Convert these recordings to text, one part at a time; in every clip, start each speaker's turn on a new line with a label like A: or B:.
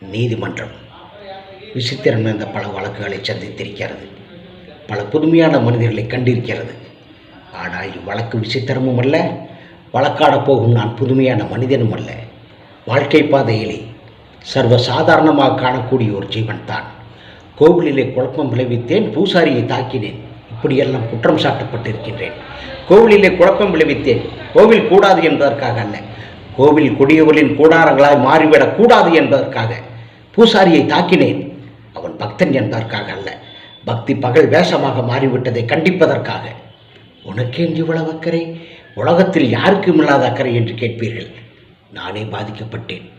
A: நீதிமன்றம். விசித்திரம் நிறைந்த பல வழக்குகளை சந்தித்திருக்கிறது. பல புதுமையான மனிதர்களை கண்டிருக்கிறது. ஆனால் இவ்வழக்கு விசித்திரமும் அல்ல வழக்காடப் போகும் நான் புதுமையான மனிதனும் அல்ல. வாழ்க்கை பாதையிலே சர்வ சாதாரணமாக காணக்கூடிய ஒரு ஜீவன் தான். கோவிலிலே குழப்பம் விளைவித்தேன் பூசாரியை தாக்கினேன். இப்படியெல்லாம் குற்றம் சாட்டப்பட்டிருக்கின்றேன். கோவிலிலே குழப்பம் விளைவித்தேன் கோவில் கூடாது என்பதற்காக அல்ல. கோவில் கொடியவர்களின் கூடாரங்களாய் மாறிவிடக் கூடாது என்பதற்காக. பூசாரியை தாக்கினேன். அவன் பக்தன் என்பதற்காக அல்ல. பக்தி பகல் வேஷமாக மாறிவிட்டதை கண்டிப்பதற்காக. உனக்கேன் இவ்வளவு அக்கறை? உலகத்தில் யாருக்கும் இல்லாத அக்கறை என்று கேட்பீர்கள். நானே பாதிக்கப்பட்டேன்.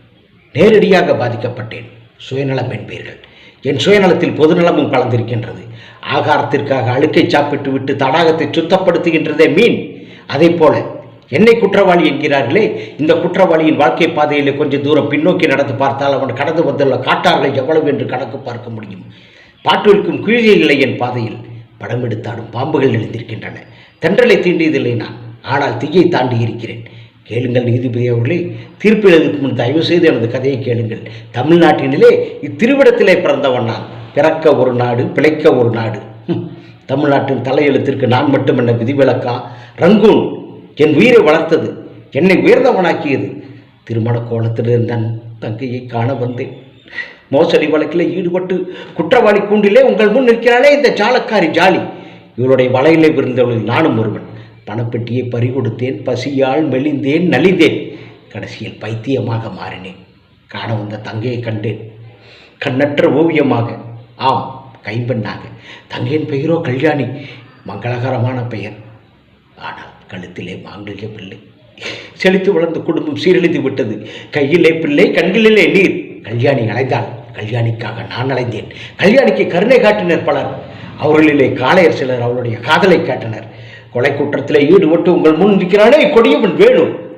A: நேரடியாக பாதிக்கப்பட்டேன். சுயநலம் என்பீர்கள். என் சுயநலத்தில் பொதுநலமும் கலந்திருக்கின்றது. ஆகாரத்திற்காக அழுக்கை சாப்பிட்டு விட்டு தடாகத்தை சுத்தப்படுத்துகின்றதே மீன். அதே போல என்னை குற்றவாளி என்கிறார்களே? இந்த குற்றவாளியின் வாழ்க்கை பாதையில் கொஞ்சம் தூரம் பின்னோக்கி நடந்து பார்த்தால் அவன் கடந்து வந்துள்ள காட்டார்கள் எவ்வளவு என்று கணக்கு பார்க்க முடியும். பாட்டிற்கும் கீழே இல்லை என் பாதையில். படம் எடுத்தாடும் பாம்புகள் எழுந்திருக்கின்றன. தென்றலை தீண்டியதில்லை நான். ஆனால் தீயை தாண்டி இருக்கிறேன். கேளுங்கள் நீதிபதி அவர்களே தீர்ப்பு எழுதுக்கு முன் தயவு செய்து எனது கதையை கேளுங்கள். தமிழ்நாட்டினிலே இத்திருவிடத்திலே பிறந்தவன் நான். பிறக்க ஒரு நாடு பிழைக்க ஒரு நாடு. தமிழ்நாட்டின் தலையெழுத்திற்கு நான் மட்டுமல்ல விதிவிலக்கா? ரங்கூன் என் உயிரை வளர்த்தது என்னை உயர்ந்தவனாக்கியது. திருமண கோலத்தில் இருந்தான் தங்கையை காண வந்தேன். மோசடி வழக்கில் ஈடுபட்டு குற்றவாளி கூண்டிலே உங்கள் முன் நிற்கிறாளே இந்த ஜாலக்காரி ஜாலி. இவருடைய வலையிலே விருந்தவர்கள் நானும் ஒருவன். பணப்பெட்டியை பறிகொடுத்தேன் பசியால் மெலிந்தேன் நலிந்தேன். கடைசியில் பைத்தியமாக மாறினேன். காண வந்த தங்கையை கண்டேன். கண்ணற்ற ஓவியமாக. ஆம் கைம்பெண்ணாக. தங்கையின் பெயரோ கல்யாணி. மங்களகரமான பெயர். ஆனால் கழுத்திலே மாங்கல்ய பிள்ளை செழித்து வளர்ந்த குடும்பம் சீரழிந்து விட்டது. கையிலே பிள்ளை கண்களிலே நீர். கல்யாணி அலைந்தாள். கல்யாணிக்காக நான் அலைந்தேன். கல்யாணிக்கு கருணை காட்டினர் பலர். அவர்களிலே காளையர் சிலர் அவருடைய காதலை காட்டினர். கொலை குற்றத்திலே ஈடுபட்டு உங்கள் முன் நிற்கிறானே கொடியவன் வேணும்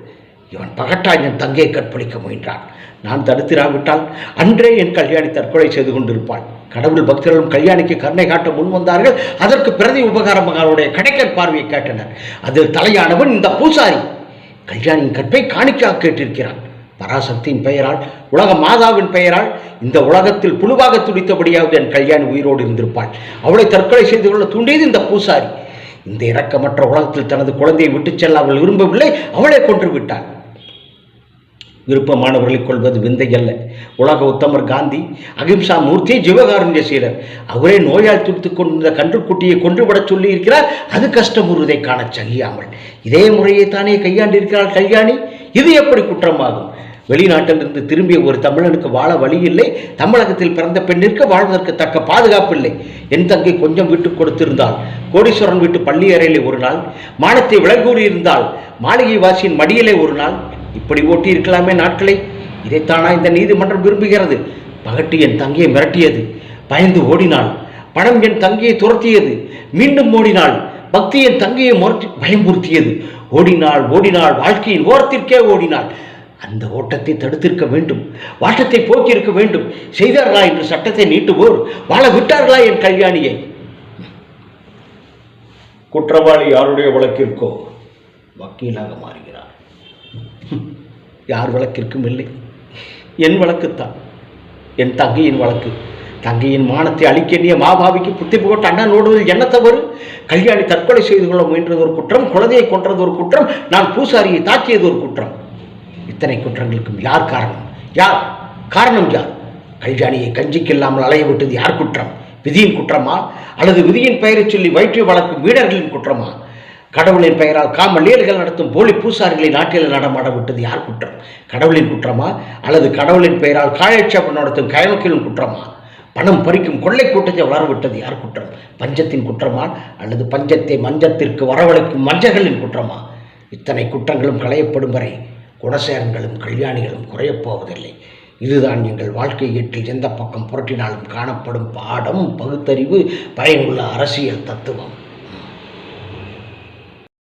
A: இவன் பகட்டாய் என் தங்கையை கற்பழிக்க முயன்றான். நான் தடுத்திராவிட்டால் அன்றே என் கல்யாணி தற்கொலை செய்து கொண்டிருப்பாள். கடவுள் பக்தர்களும் கல்யாணிக்கு கருணை காட்ட முன் வந்தார்கள். அதற்கு பிரதி உபகாரமாக அவருடைய கடைக்கற் பார்வையை கேட்டனர். அதில் தலையானவன் இந்த பூசாரி. கல்யாணியின் கற்பை காணிக்காக கேட்டிருக்கிறான். பராசக்தியின் பெயரால் உலக மாதாவின் பெயரால் இந்த உலகத்தில் புழுவாக துடித்தபடியாவது என் கல்யாணி உயிரோடு இருந்திருப்பாள். அவளை தற்கொலை செய்து கொள்ள தூண்டியது இந்த பூசாரி. இந்த இரக்கமற்ற உலகத்தில் தனது குழந்தையை விட்டுச் செல்ல அவள் விரும்பவில்லை. அவளை கொன்று விட்டாள். விருப்பமானவர்களை கொள்வது விந்தை அல்ல உலக உத்தமர் காந்தி அகிம்சா மூர்த்தி ஜீவகாருண்ய சீரர் அவரே நோயால் துடித்து கொண்டிருந்த கன்றுக்குட்டியை கொன்றுவிடச் சொல்லி இருக்கிறார் அது உருவதை காணச் சகியாமல். இதே முறையை தானே கையாண்டிருக்கிறாள் கல்யாணி. இது எப்படி குற்றமாகும்? வெளிநாட்டிலிருந்து திரும்பிய ஒரு தமிழனுக்கு வாழ வழி இல்லை தமிழகத்தில் பிறந்த பெண்ணிற்கு வாழ்வதற்கு தக்க பாதுகாப்பு இல்லை என் தங்கை கொஞ்சம் விட்டு கொடுத்திருந்தால் கோடீஸ்வரன் வீட்டு பள்ளி அறையிலே ஒரு நாள். மானத்தை விலகூறியிருந்தால் மாளிகை வாசியின் மடியிலே ஒரு நாள். இப்படி ஓட்டி இருக்கலாமே நாட்களை? இதைத்தானா இந்த நீதிமன்றம் விரும்புகிறது? பகட்டு என் தங்கையை மிரட்டியது. பயந்து ஓடினாள். பணம் என் தங்கையை துரத்தியது. மீண்டும் ஓடினாள். பக்தி என் தங்கையை முரட்டி பயமுறுத்தியது. ஓடினாள் ஓடினாள். வாழ்க்கையின் ஓரத்திற்கே ஓடினாள். அந்த ஓட்டத்தை தடுத்திருக்க வேண்டும். வாட்டத்தை போக்கியிருக்க வேண்டும். செய்தார்களா என்று சட்டத்தை நீட்டுவோர்? வாழ விட்டார்களா என் கல்யாணியை? குற்றவாளி யாருடைய வழக்கிற்கோ? வக்கீலாக மாறுகிறார். யார் வழக்கிற்கும் இல்லை. என் வழக்குத்தான். என் தங்கையின் வழக்கு. தங்கையின் மானத்தை அழிக்க எண்ணிய மாபாவிக்கு புத்தி போட்டு அண்ணன் ஓடுவதில் என்ன தவறு? கல்யாணி தற்கொலை செய்து கொள்ள முயன்றது ஒரு குற்றம் குழந்தையை கொன்றது ஒரு குற்றம் நான் பூசாரியை தாக்கியது ஒரு குற்றம். இத்தனை குற்றங்களுக்கும் யார் காரணம்? யார்? காரணம் யார்? கல்யாணியை கஞ்சிக்கு இல்லாமல் அலைய விட்டது யார் குற்றம்? விதியின் குற்றமா? அல்லது விதியின் பெயரை சொல்லி வயிற்று வளர்க்கும் வீரர்களின் குற்றமா? கடவுளின் பெயரால் காமலீல்கள் நடத்தும் போலி பூசாரிகளை நாட்டில் நடமாட விட்டது யார் குற்றம்? கடவுளின் குற்றமா? அல்லது கடவுளின் பெயரால் காயட்சேபம் நடத்தும் கயமக்கிலும் குற்றமா? பணம் பறிக்கும் கொள்ளை கூட்டத்தை வளரவிட்டது யார் குற்றம்? பஞ்சத்தின் குற்றமா? அல்லது பஞ்சத்தை மஞ்சத்திற்கு வரவழைக்கும் மஞ்சகளின் குற்றமா? இத்தனை குற்றங்களும் களையப்படும் வரை குணசேரங்களும் கல்யாணிகளும் குறையப்போவதில்லை இதுதான் எங்கள் வாழ்க்கை ஏற்றில் எந்த பக்கம் புரட்டினாலும் காணப்படும் பாடம் பகுத்தறிவு பயனுள்ள அரசியல் தத்துவம்.